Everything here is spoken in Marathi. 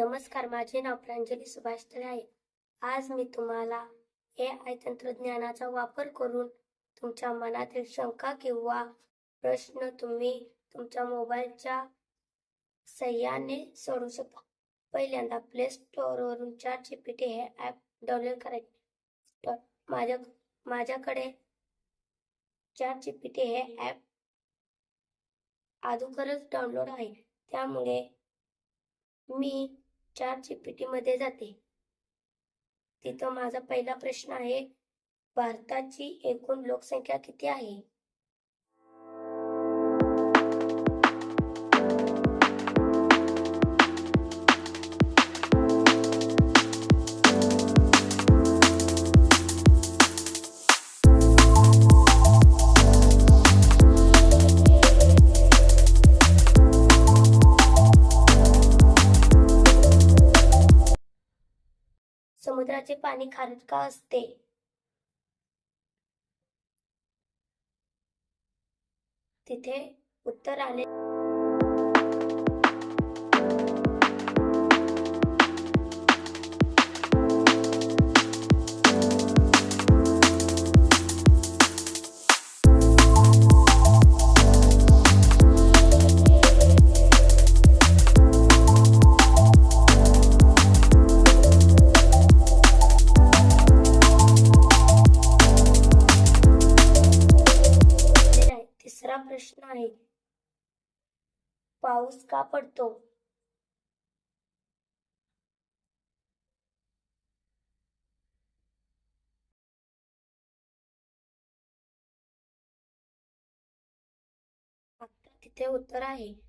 नमस्कार माझे नाव प्रांजली सुभाष तळे आहे. आज मी तुम्हाला ए आय तंत्रज्ञानाचा वापर करून तुमच्या मनातील शंका किंवा प्रश्न तुम्ही तुमच्या मोबाईलच्या सह्याने सोडू शकता. पहिल्यांदा प्ले स्टोअरवरून चार जी पी टी हे ॲप डाउनलोड करायचे. तर माझ्या माझ्याकडे चार जी पी टी हे ॲप अगोदरच डाउनलोड आहे. त्यामुळे मी चार जी पी जाते. तिथं माझा पहिला प्रश्न आहे भारताची एकूण लोकसंख्या किती आहे? समुद्राचे पाणी खारट का असते? तिथे उत्तर आले. प्रश्न आहे. पाऊस का पडतो? तिथे उत्तर आहे.